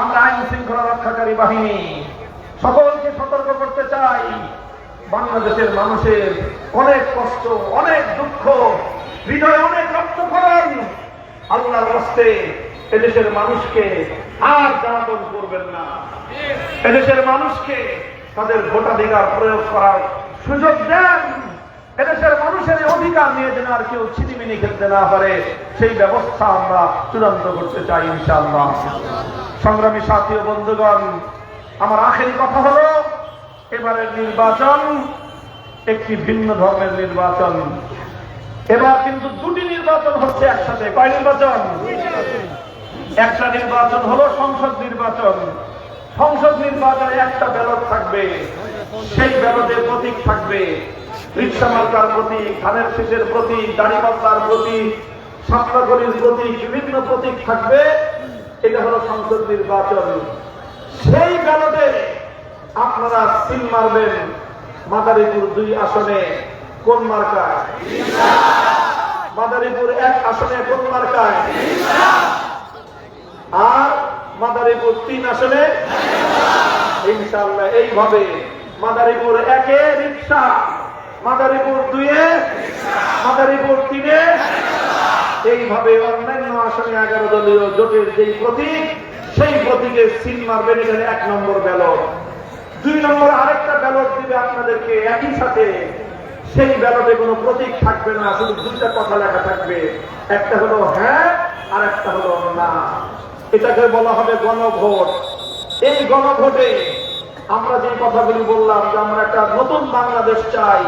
আমরা আইন শৃঙ্খলা রক্ষাকারী বাহিনী সকলকে সতর্ক করতে চাই। বাংলাদেশের মানুষের অনেক কষ্ট, অনেক দুঃখ, হৃদয়ে অনেক রক্তক্ষরণ। আল্লাহর রাস্তে এদেশের মানুষকে আর জ্বালাতন করবেন না। এদেশের মানুষকে তাদের ভোটাধিকার প্রয়োগ করার সুযোগ দেন। এদেশের মানুষের অধিকার নিয়ে যেন আর কেউ ছিনিমিনি খেলতে না পারে, সেই ব্যবস্থা আমরা চূড়ান্ত করতে চাই ইনশাআল্লাহ। সংগ্রামী সাথী ও বন্ধুগণ, আমার আখেরি কথা হলো, এবারের নির্বাচন একটি ভিন্ন ধর্মের নির্বাচন। এবার কিন্তু দুটি নির্বাচন হচ্ছে একসাথে। কয় নির্বাচন? একটা নির্বাচন হলো সংসদ নির্বাচন। সংসদ নির্বাচনে একটা ব্যালট থাকবে, সেই ব্যালটের প্রতীক থাকবে। রিক্সা মার্কার প্রতীক, ধানের শীষের প্রতীক দাড়িপাল্লার প্রতীক সাতনাগরীর প্রতীক, বিভিন্ন প্রতীক থাকবে। এটা হলো সংসদ নির্বাচন। সেই ব্যালটে আপনারা সিল মারবেন মাদারীপুর দুই আসনে কোন মার্কায়? মাদারীপুর এক আসনে কোন মার্কায়? আর মাদারীপুর তিন আসনে? ইনশাল্লাহ এইভাবে মাদারীপুর একে রিক্সা। মাদারীপুর দুয়ে, মাদারীপুর তিনে। এইভাবে অন্যান্য আসনে এগারো দলীয় জোটের যেই প্রতীক, সেই প্রতীকে সিল মারবেন এখানে এক নম্বর ব্যালট। দুই নম্বর আরেকটা ব্যালট দিবে আপনাদেরকে একই সাথে। সেই ব্যালটে কোনো প্রতীক থাকবে না, শুধু দুইটা কথা লেখা থাকবে। একটা হলো হ্যাঁ আর একটা হলো না। এটাকে বলা হবে গণভোট। এই গণভোটে আমরা যে কথাগুলি বললাম যে আমরা একটা নতুন বাংলাদেশ চাই,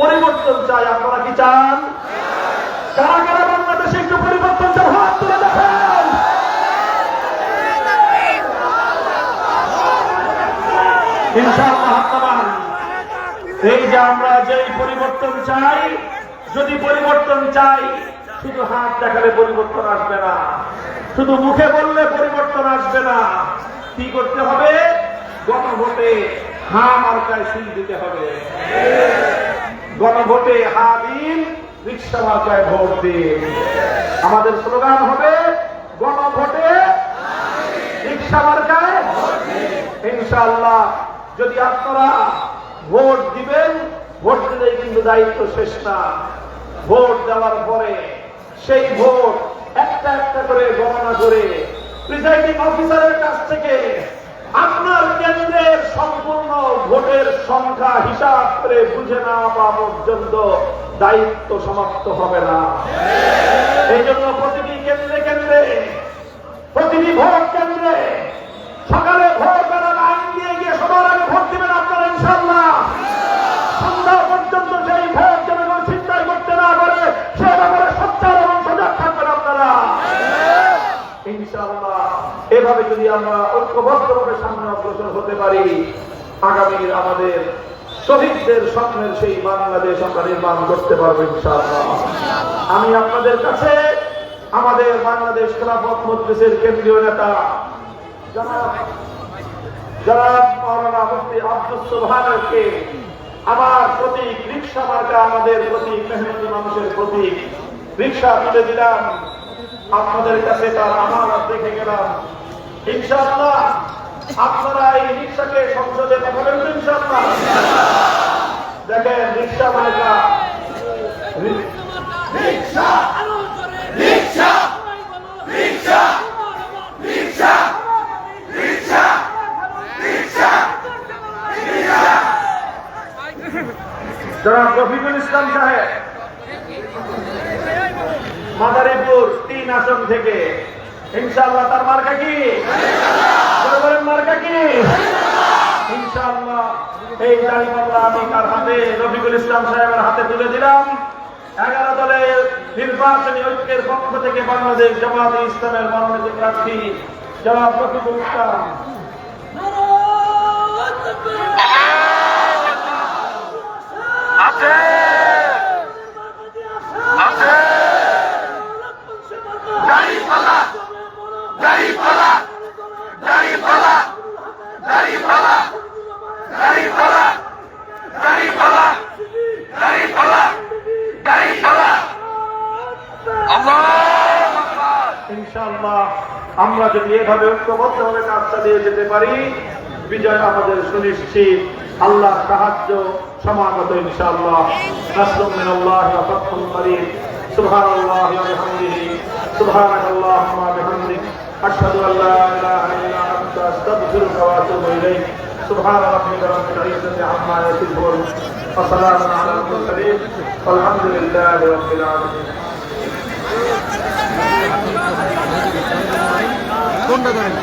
পরিবর্তন চাই, আপনারা কি চান? কারা কারা বাংলাদেশে একটু পরিবর্তন চান? হাত তুলে দেখেন। এই যে আমরা যেই পরিবর্তন চাই, যদি পরিবর্তন চাই, শুধু হাত দেখালে পরিবর্তন আসবে না। শুধু মুখে বললে পরিবর্তন আসবে না। কি করতে হবে? গণভোটে হা মার্কায় সিল দিতে হবে। গণভোটে হা দিন রিক্সা মার্কায় ভোট দিন। আমাদের স্লোগান হবে, গণভোটে রিক্সা মার্কায় ইনশাআল্লাহ, যদি আপনারা ভোট দিবেন, ভোট দিলেই কিন্তু দায়িত্ব শেষ না। ভোট দেওয়ার পরে সেই ভোট একটা একটা করে গণনা করে প্রিসাইডিং অফিসারের কাছ থেকে আপনার কেন্দ্রের সম্পূর্ণ ভোটের সংখ্যা হিসাব করে বুঝে না বা পর্যন্ত দায়িত্ব সমাপ্ত হবে না। এই জন্য প্রতিটি কেন্দ্রে কেন্দ্রে, প্রতিটি ভোট কেন্দ্রে সকালে ভোট এভাবে যদি আমরা ঐক্যবদ্ধভাবে সামনে অগ্রসর হতে পারি, আগামীর আমাদের শহীদদের স্বপ্নের সেই বাংলাদেশ আমরা নির্মাণ করতে পারব আমি আপনাদের কাছে আমাদের বাংলাদেশ খেলাফত মজলিসের কেন্দ্রীয় নেতা মুফতি আব্দুল সুবহানকে আমার প্রতীক রিক্সা মার্কা আমাদের প্রতীক, মেহনতি মানুষের প্রতীক। রিক্সা তুলে দিলাম। আপনাদের কাছে তার আমার দেখে গেলাম। ইনশাআল্লাহ আপনারা এই রিক্সাকে সংসদে পাঠাবেন তো ইনশাআল্লাহ। দেখেন রিক্সা মার্কা রিক্সা থেকে ইনশাআল্লাহ, তার মার্কা কি? মার্কা কি? ইনশাআল্লাহ, এই দাঁড়িপাল্লা আমি কার হাতে, রফিকুল ইসলাম সাহেবের হাতে তুলে দিলাম। এগারো দলের নির্বাচনী ঐক্যের পক্ষ থেকে বাংলাদেশ জামাত ইসলামের মনোনীত প্রার্থী জনাব রফিকুল ইসলাম। আমরা যদি এভাবে ঐক্যবদ্ধভাবে কাজটা দিয়ে যেতে পারি, বিজয় আমাদের সুনিশ্চিত। আল্লাহ সাহায্য সমাগত ইনশাআল্লাহ। নাসরুম মিনাল্লাহ ওয়া ফাতহুল বিহামদিক আশহাদু আল লা ইলাহা ইল্লা আনতা আস্তাগফিরুকা ওয়া আতুবু ইলাইক سبحان ربك رب العزة عما يصفون وسلام على المرسلين والحمد لله رب العالمين কোনটা ধরেন